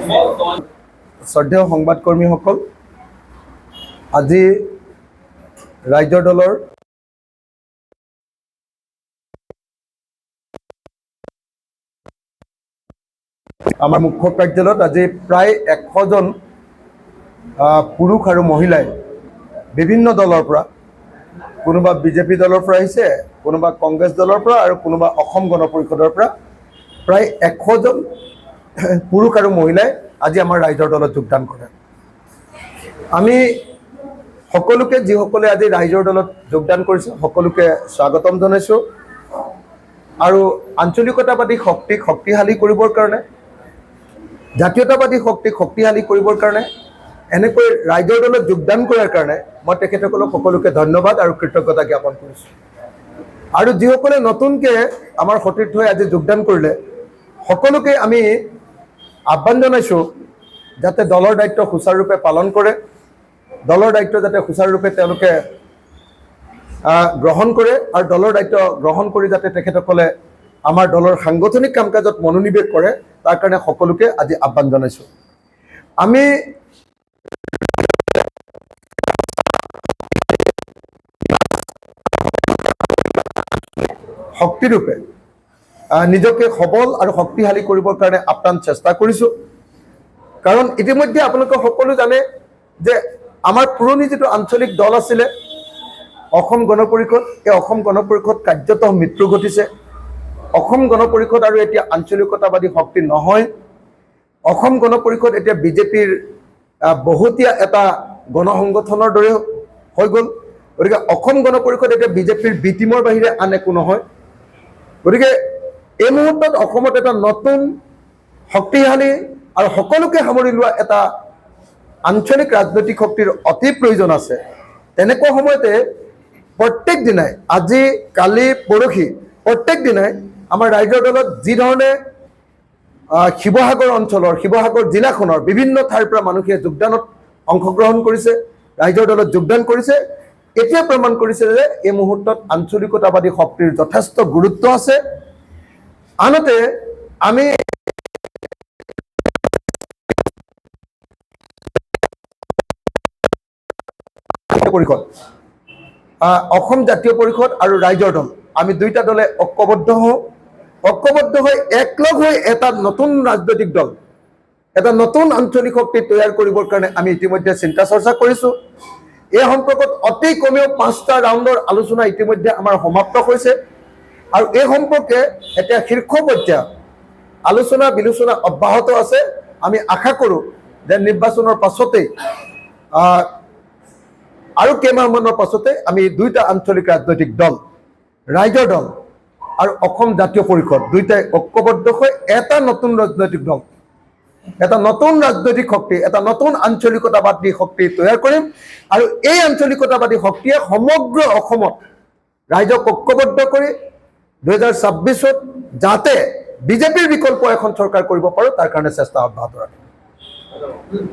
শ্ৰদ্ধেয় সংবাদকৰ্মীসকল, আজি ৰাজ্যৰ দলৰ আমাৰ মুখ্য কাৰ্যালয়ত আজি প্ৰায় এশজন পুৰুষ আৰু মহিলাই বিভিন্ন দলৰ পৰা, কোনোবা বিজেপি দলৰ পৰা আহিছে, কোনোবা কংগ্ৰেছ দলৰ পৰা আৰু কোনোবা অসম গণ পৰিষদৰ পৰা, প্ৰায় এশজন পুৰুষ আৰু মহিলাই আজি আমাৰ ৰাইজৰ দলত যোগদান কৰে। আমি সকলোকে, যিসকলে আজি ৰাইজৰ দলত যোগদান কৰিছে, সকলোকে স্বাগতম জনাইছোঁ। আৰু আঞ্চলিকতাবাদী শক্তিক শক্তিশালী কৰিবৰ কাৰণে, জাতীয়তাবাদী শক্তিক শক্তিশালী কৰিবৰ কাৰণে, এনেকৈ ৰাইজৰ দলত যোগদান কৰাৰ কাৰণে মই তেখেতসকলক সকলোকে ধন্যবাদ আৰু কৃতজ্ঞতা জ্ঞাপন কৰিছোঁ। আৰু যিসকলে নতুনকৈ আমাৰ সতীৰ্থ হৈ আজি যোগদান কৰিলে, সকলোকে আমি আহ্বান জনাইছোঁ যাতে দলৰ দায়িত্ব সুচাৰুৰূপে পালন কৰে, দলৰ দায়িত্ব যাতে সুচাৰুৰূপে তেওঁলোকে গ্ৰহণ কৰে আৰু দলৰ দায়িত্ব গ্ৰহণ কৰি যাতে তেখেতসকলে আমাৰ দলৰ সাংগঠনিক কাম কাজত মনোনিৱেশ কৰে, তাৰ কাৰণে সকলোকে আজি আহ্বান জনাইছোঁ। আমি শক্তিৰূপে নিজকে সবল আৰু শক্তিশালী কৰিবৰ কাৰণে আপ্ৰাণ চেষ্টা কৰিছোঁ। কাৰণ ইতিমধ্যে আপোনালোকে সকলো জানে যে আমাৰ পুৰণি যিটো আঞ্চলিক দল আছিলে, অসম গণ পৰিষদ, এই অসম গণ পৰিষদ কাৰ্যতঃ মৃত্যু ঘটিছে। অসম গণ পৰিষদ আৰু এতিয়া আঞ্চলিকতাবাদী শক্তি নহয়। অসম গণ পৰিষদ এতিয়া বিজেপিৰ বহুতীয়া এটা গণসংগঠনৰ দৰে হৈ গ'ল। গতিকে অসম গণ পৰিষদ এতিয়া বিজেপিৰ বি টিমৰ বাহিৰে আন একো নহয়। গতিকে এই মুহূৰ্তত অসমত এটা নতুন শক্তিশালী আৰু সকলোকে সামৰি লোৱা এটা আঞ্চলিক ৰাজনৈতিক শক্তিৰ অতি প্ৰয়োজন আছে। তেনেকুৱা সময়তে প্ৰত্যেক দিনাই আজি কালি পৰহি প্ৰত্যেক দিনাই আমাৰ ৰাইজৰ দলত যি ধৰণে আহ, শিৱসাগৰ অঞ্চলৰ শিৱসাগৰ জিলাখনৰ বিভিন্ন ঠাইৰ পৰা মানুহে যোগদানত অংশগ্ৰহণ কৰিছে ৰাইজৰ দলত যোগদান কৰিছে। এতিয়া প্ৰমাণ কৰিছে যে এই মুহূৰ্তত আঞ্চলিকতাবাদী শক্তিৰ যথেষ্ট গুৰুত্ব আছে। আনহাতে আমি পৰিষদ অসম জাতীয় পৰিষদ আৰু ৰাইজৰ দল। আমি দুইটা দলে ঐক্যবদ্ধ হওঁ। ঐক্যবদ্ধ হৈ একলগ হৈ এটা নতুন ৰাজনৈতিক দল, এটা নতুন আঞ্চলিক শক্তি তৈয়াৰ কৰিবৰ কাৰণে আমি ইতিমধ্যে চিন্তা চৰ্চা কৰিছোঁ। এই সম্পৰ্কত অতি কমেও পাঁচটা ৰাউণ্ডৰ আলোচনা ইতিমধ্যে আমাৰ সমাপ্ত হৈছে। আৰু এই সম্পৰ্কে এতিয়া শীৰ্ষ পৰ্যায়ত আলোচনা বিলোচনা অব্যাহত আছে। আমি আশা কৰোঁ যে নিৰ্বাচনৰ পাছতেই আৰু কেইমাহমানৰ পাছতে আমি দুইটা আঞ্চলিক ৰাজনৈতিক দল, ৰাইজৰ দল আৰু অসম জাতীয় পৰিষদ দুইটাই ঐক্যবদ্ধ হৈ এটা নতুন ৰাজনৈতিক দল, এটা নতুন ৰাজনৈতিক শক্তি, এটা নতুন আঞ্চলিকতাবাদী শক্তি তৈয়াৰ কৰিম আৰু এই আঞ্চলিকতাবাদী শক্তিয়ে সমগ্ৰ অসমত ৰাইজক ঐক্যবদ্ধ কৰি দুহেজাৰ ছাব্বিছত যাতে বিজেপিৰ বিকল্প এখন চৰকাৰ কৰিব পাৰোঁ তাৰ কাৰণে চেষ্টা অব্যাহত ৰাখিম।